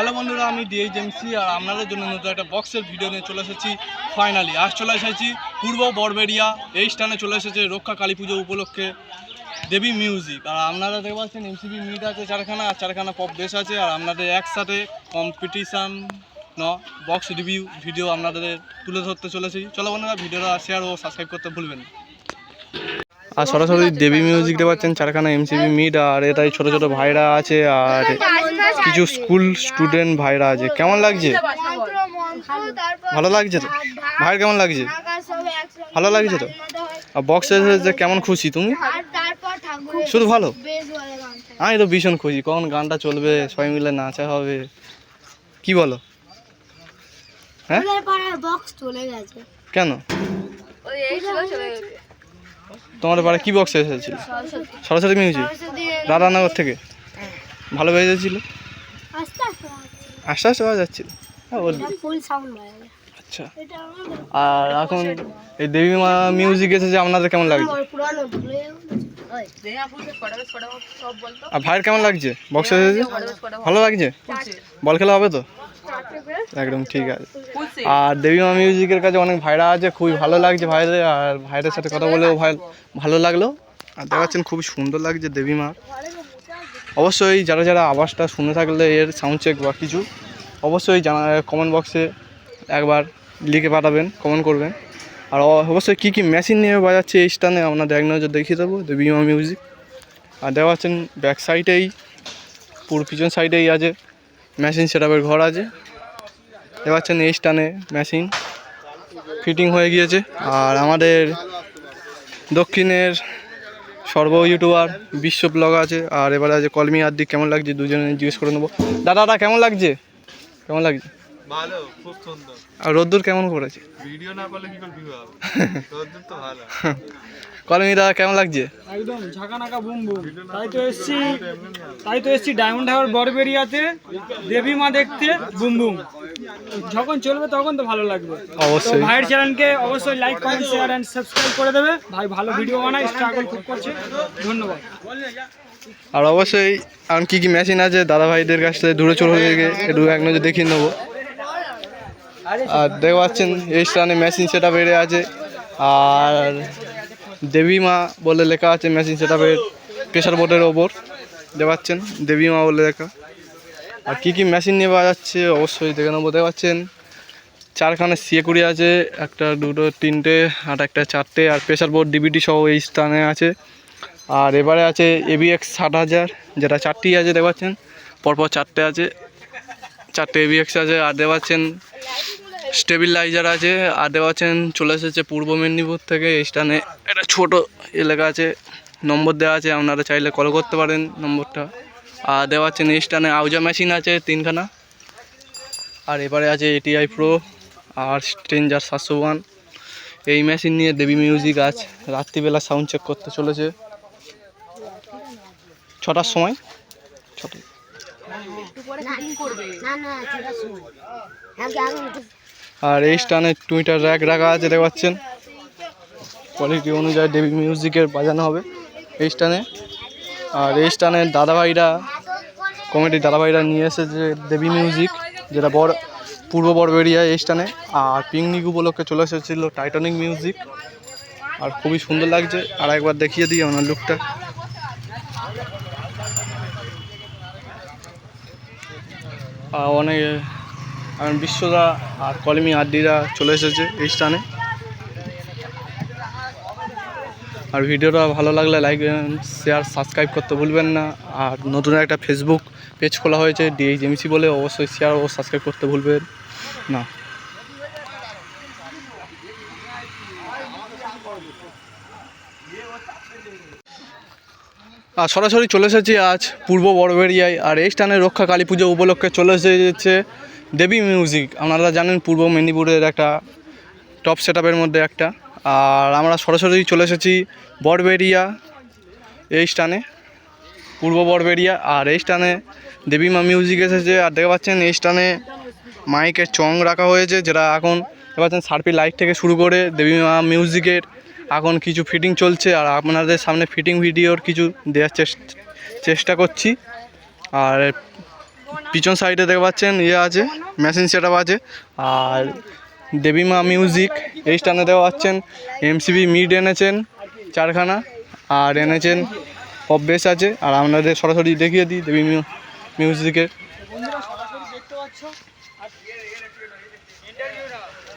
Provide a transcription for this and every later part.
Hello বন্ধুরা, আমি ডিএইচএমসি আর আপনাদের জন্য নতুন একটা বক্সের ভিডিও নিয়ে চলে এসেছি ফাইনালি আজ চলে এসেছি পূর্ব বরবেরিয়া এই স্থানে চলে এসেছে রক্ষা কালী পুজো উপলক্ষে দেবী মিউজিক আর আপনারা দেখতে পাচ্ছেন এমসিবি মিট আছে চারখানা, আর চারখানা পপ বেস আছে, আর আপনাদের একসাথে কম্পিটিশান ন বক্স রিভিউ ভিডিও আপনাদের তুলে ধরতে চলেছি। চলো বন্ধুরা ভিডিওটা শেয়ার ও সাবস্ক্রাইব করতে ভুলবেন না। আর সরাসরি দেবী মিউজিক দেখতে পাচ্ছেন চারখানা এমসিবি মিট আর এটাই ছোট ছোট ভাইরা আছে আর কিছু স্কুল স্টুডেন্ট ভাইরা আছে। কেমন লাগছে? ভালো লাগছে তো? ভাইয়ের কেমন লাগছে? ভালো লাগছে তো? আর বক্সে এসে কেমন খুশি তুমি? শুধু ভালো? আমি তো ভীষণ খুশি। কখন গানটা চলবে সবাই মিলে নাচা হবে। কি বলো? হ্যাঁ? বক্স চলে গেছে। কেন? তোমার পাড়া কি বক্সে এসেছিল? সরস্বতী মিউজিক রাধানগর থেকে? ভালো বেজেছিল আস্তে আস্তে পাওয়া যাচ্ছিল? হ্যাঁ আচ্ছা। আর এখন এই দেবী মা মিউজিক এসেছে আপনাদের কেমন লাগছে? আর ভাইয়ের কেমন লাগছে? বক্সে এসেছে? ভালো লাগছে? বল খেলা হবে তো? একদম ঠিক আছে। আর দেবী মা মিউজিকের কাছে অনেক ভাইরা আছে খুবই ভালো লাগছে ভাইদের আর ভাইদের সাথে কথা বলেও ভাই ভালো লাগল। আর দেখাচ্ছেন খুবই সুন্দর লাগছে দেবী মা। অবশ্যই যারা যারা আওয়াজটা শুনে থাকলে এর সাউন্ড চেক বা কিছু অবশ্যই জানা কমেন্ট বক্সে একবার লিখে পাঠাবেন কমেন্ট করবেন। আর অবশ্যই কী কী মেশিন নিয়ে বাজাচ্ছে এই স্টানে আপনাদের এক নজর দেখিয়ে দেবো দেবী মা মিউজিক আর দেওয়া আছেন ব্যাক সাইডেই পুরো পিছন সাইডেই আছে। মেশিন সেটআপের ঘর আছে। দেখতে পাচ্ছেন এই স্টানে মেশিন ফিটিং হয়ে গিয়েছে। আর আমাদের দক্ষিণের সর্ব ইউটিউবার বিশ্ব ব্লগ আছে। আর এবারে আছে কলমি আদি কেমন লাগছে? দুজনে জিজ্ঞেস করে নেব। দাদাটা কেমন লাগছে? কেমন লাগছে? ভালো খুব সুন্দর। আর রোদ্দুর কেমন করেছে ভিডিও না করলে কি করে ভিউ হবে? তোর তো ভালো। কলমি দাদা কেমন লাগছে? একদম ঝাঁকানাকা বুম বুম। তাই তো এসছি তাই তো এসছি ডায়মন্ড হাওয়ার বড়বেরিয়াতে দেবী মা দেখতে বুম বুম। যখন চলবে তখন তো ভালো লাগবে। অবশ্যই। ভাইয়ের চ্যানেলকে অবশ্যই like comment share and subscribe করে দেবে। ভাই ভালো ভিডিও বানায় স্ট্রাগল খুব করছে। ধন্যবাদ। আর অবশ্যই এখন কী কী মেশিন আছে দাদা ভাইদের কাছ থেকে দূরে চলে গিয়ে একটু এক নজর দেখিয়ে নেব। আর দেখতে পাচ্ছেন এই স্থানে মেশিন সেটা বেড়ে আছে। আর দেবী মা বলে লেখা আছে মেশিন সেটা প্রেশার বোর্ডের ওপর। দেখতে পাচ্ছেন দেবী মা বলে লেখা। আর কী কী মেশিন নিয়ে পাওয়া যাচ্ছে অবশ্যই দেখে নেব। দেখতে পাচ্ছেন চারখানে সিএকুড়ি আছে একটা দুটো তিনটে আর একটা চারটে আর প্রেশার বোর্ড ডিবিটি সহ এই স্থানে আছে। আর এবারে আছে এবিএক্স ষাট হাজার যেটা চারটি আছে দেখতে পাচ্ছেন। পরপর চারটে আছে চারটে এবিএক্স আছে আর দেখতে পাচ্ছেন স্টেবিলাইজার আছে আর দেখতে পাচ্ছেন চলে এসেছে পূর্ব মেদিনীপুর থেকে স্থানে। একটা ছোট এলাকা আছে, নম্বর দেওয়া আছে, আপনারা চাইলে কল করতে পারেন নম্বরটা। আর পাচ্ছেন এই স্থানে আউজা মেশিন আছে তিনখানা। আর এবারে আছে এটিআই প্রো আর স্ট্রেঞ্জার সাতশো ওয়ান এই মেশিন নিয়ে দেবী মিউজিক আজ। রাত্রিবেলা সাউন্ড চেক করতে চলেছে। ছটার সময়? ছটা আর এই স্টানে টুইটার র্যাক রাখা আছে, দেখতে পাচ্ছেন? কোয়ালিটি অনুযায়ী দেবী মিউজিকের বাজানো হবে এই স্টানে আর এই স্টানের দাদাভাইরা কমিটির দাদাভাইরা নিয়ে এসেছে দেবী মিউজিক যেটা বড়, পূর্ব বড়বেরিয়া এই স্টানে আর পিকনিক উপলক্ষে চলে এসেছিল টাইটানিক মিউজিক আর খুবই সুন্দর লাগছে। আর একবার দেখিয়ে দিই আমার লুকটা অনেক এখন বিশ্বদা আর কলমি আড্ডিরা চলে এসেছে এই স্থানে। আর ভিডিওটা ভালো লাগলে লাইক শেয়ার সাবস্ক্রাইব করতে ভুলবেন না। আর নতুন একটা ফেসবুক পেজ খোলা হয়েছে ডিএইচএমসি বলে অবশ্যই শেয়ার ও সাবস্ক্রাইব করতে ভুলবেন না। আর সরাসরি চলে এসেছি আজ পূর্ব বড়বেরিয়ায় আর এই স্থানে রক্ষা কালী পুজো উপলক্ষে চলে এসেছে দেবী মিউজিক আপনারা জানেন পূর্ব মেদিনীপুরের একটা টপ সেট মধ্যে একটা। আর আমরা সরাসরি চলে এসেছি বড়বেরিয়া এই স্টানে পূর্ব বড়বেরিয়া আর এই স্টানে দেবী মা মিউজিক এসেছে, আর দেখতে পাচ্ছেন এই স্টানে মাইকের চং রাখা হয়েছে, যেটা এখন দেখতে পাচ্ছেন সার্পি লাইট থেকে শুরু করে দেবী মা মিউজিকের এখন কিছু ফিটিং চলছে। আর আপনাদের সামনে ফিটিং ভিডিওর কিছু দেওয়ার চেষ্টা করছি। আর পিছন সাইডে দেখতে পাচ্ছেন ইয়ে আছে, মেশিন সেট আছে। আর দেবীমা মিউজিক এই স্টানে দেখতে পাচ্ছেন এমসিবি মিড এনেছেন, চারখানা, আর এনেছেন বেস আছে। আর আপনাদের সরাসরি দেখিয়ে দিই দেবী মিউ- মিউজিকের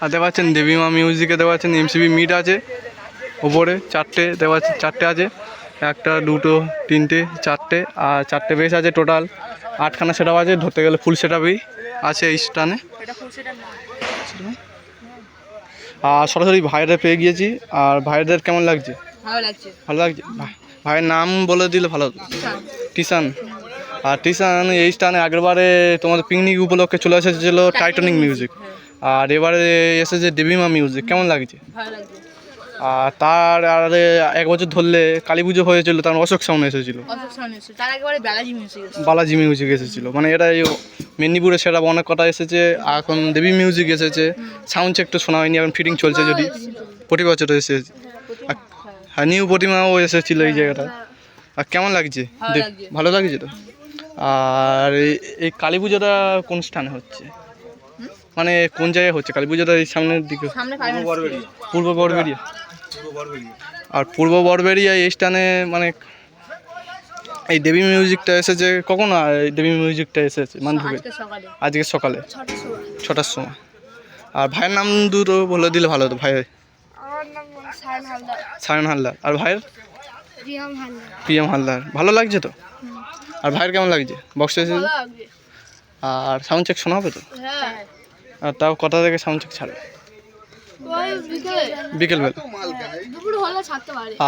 আর দেখতে পাচ্ছেন দেবীমা মিউজিকে দেখতে পাচ্ছেন এমসিবি মিড আছে। ওপরে চারটে, দেখতে পাচ্ছেন, চারটে আছে। একটা, দুটো, তিনটে, চারটে, আর চারটে বেস আছে টোটাল আটখানা সেট আছে ধরতে গেলে ফুল সেট আছে এই স্টানে আর সরাসরি ভাইরা পেয়ে গিয়েছি। আর ভাইদের কেমন লাগছে? ভালো লাগছে। ভালো লাগছে? ভাইয়ের নাম বলে দিলে ভালো টিসান আর টিসান এই স্টানে আগেরবারে তোমাদের পিকনিক উপলক্ষে চলে এসেছিল টাইটানিক মিউজিক আর এবারে এসেছে দেবীমা মিউজিক কেমন লাগছে? ভালো লাগছে। আর তার আরে এক বছর ধরলে কালী পুজো হয়েছিল তার অশোক সাউন্ড এসেছিল। অশোক সামনে এসেছে তার একেবারে বেলাজি মিউজিক এসেছিল। মানে এটা এই মেদিনীপুরে সেটা অনেক কটা এসেছে এখন দেবী মিউজিক এসেছে। সাউন্ড চেক তো শোনা হয়নি এখন ফিটিং চলছে যদি। প্রতি বছর এসেছে আর- হ্যাঁ নিউ প্রতিমাও এসেছিল এই জায়গাটা। আর কেমন লাগছে? ভালো দেখ- লাগছে। ভালো লাগছে তো? আর এই- এই কালী পুজোটা কোন স্থানে হচ্ছে? মানে কোন জায়গায় হচ্ছে? কালী পুজোটা এই সামনের দিকে সামনে পূর্ব বড়বেরিয়া আর পূর্ব বড়বেরিয়া এই স্থানে মানে এই দেবী মিউজিকটা এসেছে কখন? আর এই দেবী মিউজিকটা এসেছে মানভূপে আজকে সকালে। আজকে সকালে? ছটার সময়। আর ভাইয়ের নাম দুটো বলে দিলে ভালো হতো ভাই। আমার নাম সায়ন হালদার। আর ভাইয়ের? রিয়াম হালদার। হালদার। ভালো লাগছে তো? আর ভাইয়ের কেমন লাগছে? বক্সে এসেছে? আর সাউন্ড চেক শোনা হবে তো? হ্যাঁ। আর তাও কটা থেকে সাউন্ড চেক ছাড়বে। বিকেলবেলা।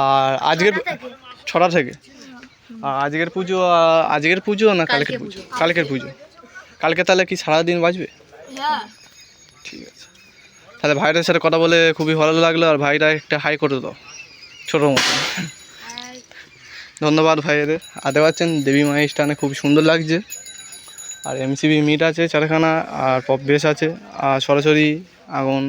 আর আজকের ছটা থেকে? আর আজকের পুজো আজকের পুজো না কালকের পুজো? কালকের পুজো। কালকে তাহলে কি সারাদিন বাজবে? হ্যাঁ। ঠিক আছে। তাহলে ভাইদের সাথে কথা বলে খুবই ভালো লাগল আর ভাইটা একটা হাই করে দাও ছোটোর মতো। ধন্যবাদ ভাইয়েদের দেখতে পাচ্ছেন দেবী মায়ের স্টানে খুব সুন্দর লাগছে। আর এমসিবি মিট আছে চারখানা আর পপ বেস আছে। আর সরাসরি আগুন